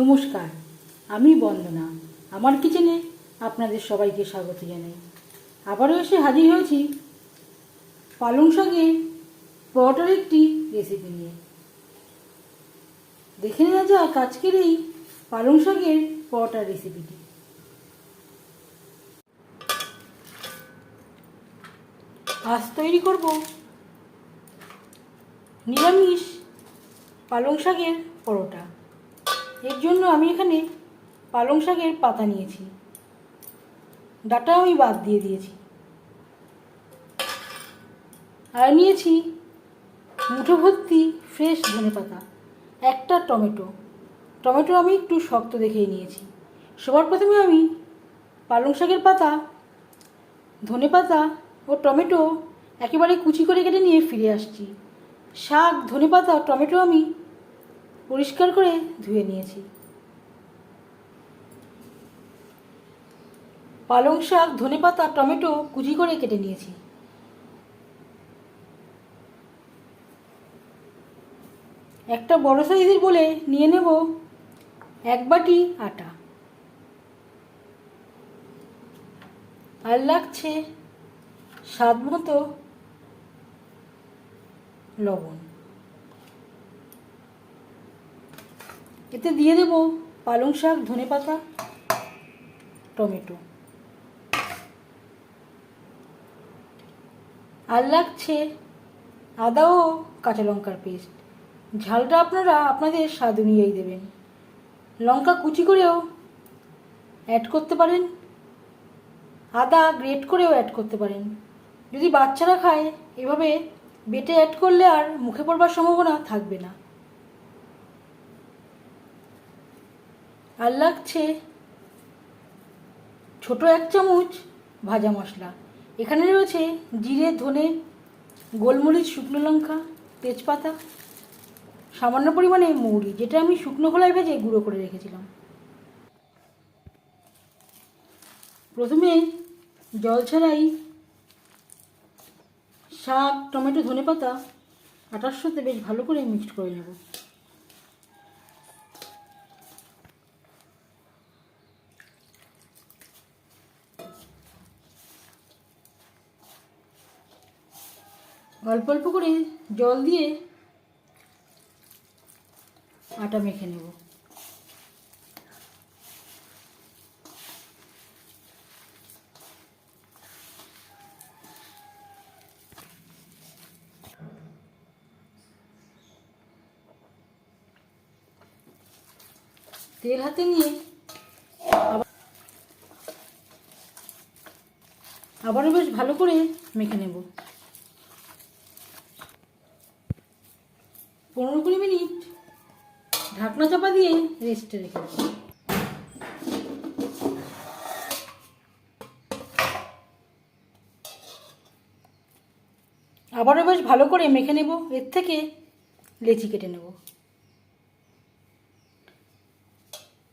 নমস্কার, আমি বন্দনা, আমার কিচেনে আপনাদের সবাইকে স্বাগত জানাই। আবারও এসে হাজির হয়েছি পালং শাকের পরোটার একটি রেসিপি নিয়ে। দেখে নেওয়া যাক আজকের এই পালং শাকের পরোটার রেসিপিটি আজ তৈরি করব নিরামিষ পালং শাকের পরোটা। এর জন্য আমি এখানে পালং শাকের পাতা নিয়েছি। ডাটা আমি বাদ দিয়ে দিয়েছি। আর নিয়েছি মুঠো ভর্তি ফ্রেশ ধনে পাতা, একটা টমেটো। টমেটো আমি একটু শক্ত দেখেই নিয়েছি। সবার প্রথমে আমি পালং শাকের পাতা, ধনে পাতা ও টমেটো একেবারে কুচি করে কেটে নিয়ে ফিরে আসছি। শাক, ধনে পাতা, টমেটো আমি পরিষ্কার করে ধুয়ে নিয়েছি। পালং শাক, ধনে পাতা, টমেটো কুচি করে কেটে নিয়েছি। একটা বড় সাইজের বলে নিয়ে নেব এক বাটি আটা। আর লাগছে স্বাদ মতো লবণ। এতে দিয়ে দেব পালং শাক, ধনে পাতা, টমেটো। আর লাগছে আদা ও কাঁচা লঙ্কার পেস্ট। ঝালটা আপনারা আপনাদের স্বাদ অনুযায়ী দেবেন। লঙ্কা কুচি করেও অ্যাড করতে পারেন। আদা গ্রেট করেও অ্যাড করতে পারেন। যদি বাচ্চারা খায়, এভাবে বেটে অ্যাড করলে আর মুখে পড়বার সম্ভাবনা থাকবে না। আর লাগছে ছোট এক চামচ ভাজা মশলা। এখানে রয়েছে জিরে, ধনে, গোলমরিচ, শুকনো লঙ্কা, তেজপাতা, সামান্য পরিমাণে মৌরি, যেটা আমি শুকনো খোলায় ভেজে গুঁড়ো করে রেখেছিলাম। প্রথমে জল ছাড়াই শাক, টমেটো ধনে পাতা আটার সাথে বেশ ভালো করে মিক্সড করে নেব। অল্প অল্প করে জল দিয়ে আটা মেখে নেব। তেল হাতে নিয়ে আবার আবারও বেশ ভালো করে মেখে নেব পনেরো কুড়ি মিনিট ঢাকনা চাপা দিয়ে রেস্টে রেখে দেবো। আবারও বেশ ভালো করে মেখে নেব। এর থেকে লেচি কেটে নেব।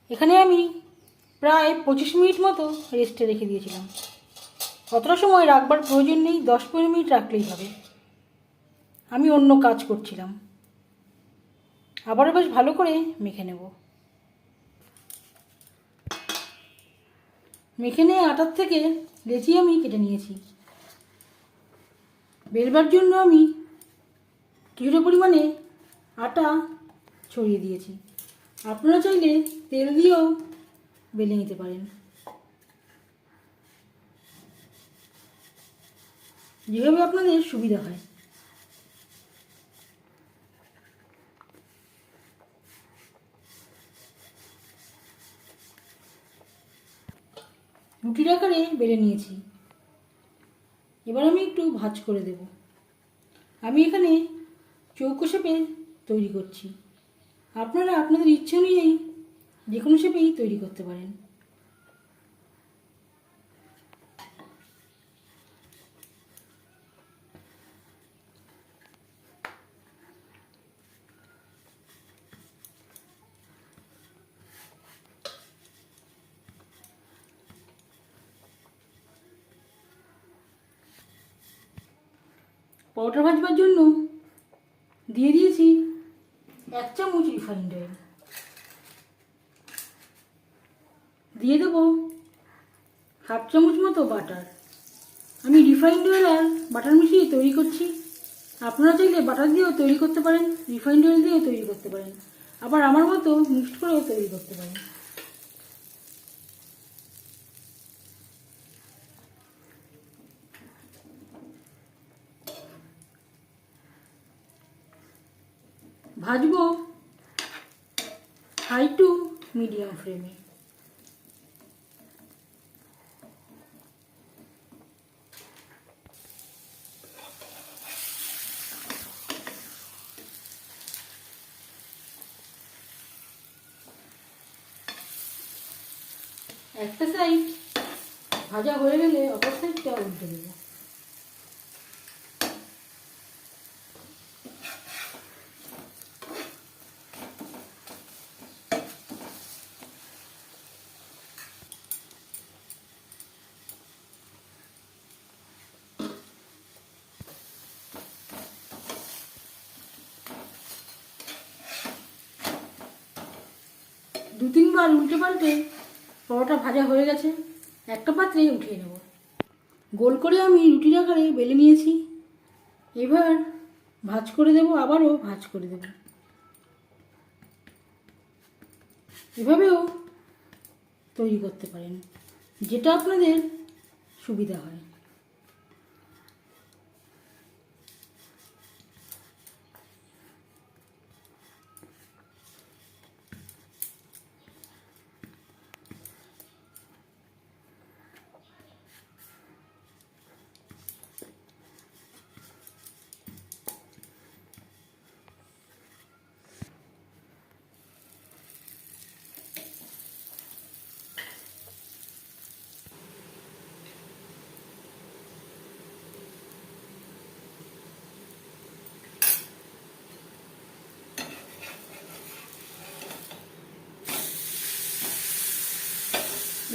এখানে আমি প্রায় পঁচিশ মিনিট মতো রেস্টে রেখে দিয়েছিলাম। অতটা সময় রাখবার প্রয়োজন নেই, দশ পনেরো মিনিট রাখলেই হবে। আমি অন্য কাজ করছিলাম। আবারও বেশ ভালো করে মেখে নেব। মেখে নিয়ে আটার থেকে লেচি আমি কেটে নিয়েছি। বেলবার জন্য আমি কিছুটা পরিমাণে আটা ছড়িয়ে দিয়েছি। আপনারা চাইলে তেল দিয়েও বেলে নিতে পারেন। যেভাবে আপনাদের সুবিধা হয়। রুটির আকারে বেড়ে নিয়েছি। এবার আমি একটু ভাজ করে দেব। আমি এখানে চৌকো শেপে তৈরি করছি। আপনারা আপনাদের ইচ্ছে অনুযায়ী যে কোনো শেপেই তৈরি করতে পারেন। পরোটা ভাজবার জন্য দিয়ে দিয়েছি এক চামচ রিফাইন্ড অয়েল। দিয়ে দেবো হাফ চামচ মতো বাটার। আমি রিফাইন্ড অয়েল আর বাটার মিশিয়ে তৈরি করছি। আপনারা চাইলে বাটার দিয়েও তৈরি করতে পারেন, রিফাইন্ড অয়েল দিয়েও তৈরি করতে পারেন। আবার আমার মতো মিক্সড করেও তৈরি করতে পারেন। ভাজবো হাই টু মিডিয়াম ফ্লেমে একটা সাইড ভাজা হয়ে গেলে অপর সাইডটা উল্টে দেবো। দু তিনবার উল্টে পাল্টে পরোটা ভাজা হয়ে গেছে, একটা পাত্রে উঠিয়ে নেব। গোল করে আমি রুটির আকারে বেলে নিয়েছি। এবার ভাজ করে দেব, আবারও ভাজ করে দেব। এভাবেও তৈরি করতে পারেন, যেটা আপনাদের সুবিধা হয়।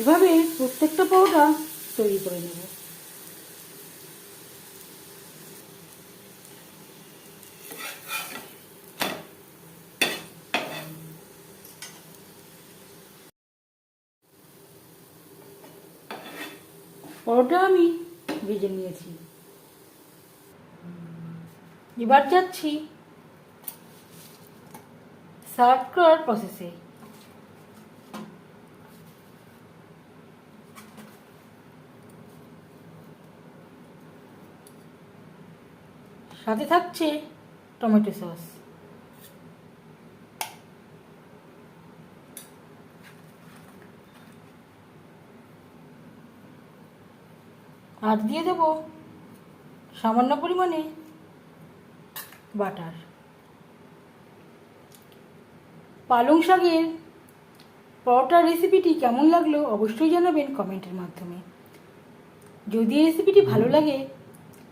এভাবে প্রত্যেকটা পরোটা তৈরি করে নেব। পরোটা আমি ভেজে নিয়েছি। এবার যাচ্ছি সার্ভ করার প্রসেসে সাথে থাকছে টমেটো সস। আর দিয়ে দেব সামান্য পরিমাণে বাটার। পালং শাকের পরোটার রেসিপিটি কেমন লাগল অবশ্যই জানাবেন কমেন্টের মাধ্যমে। যদি রেসিপিটি ভালো লাগে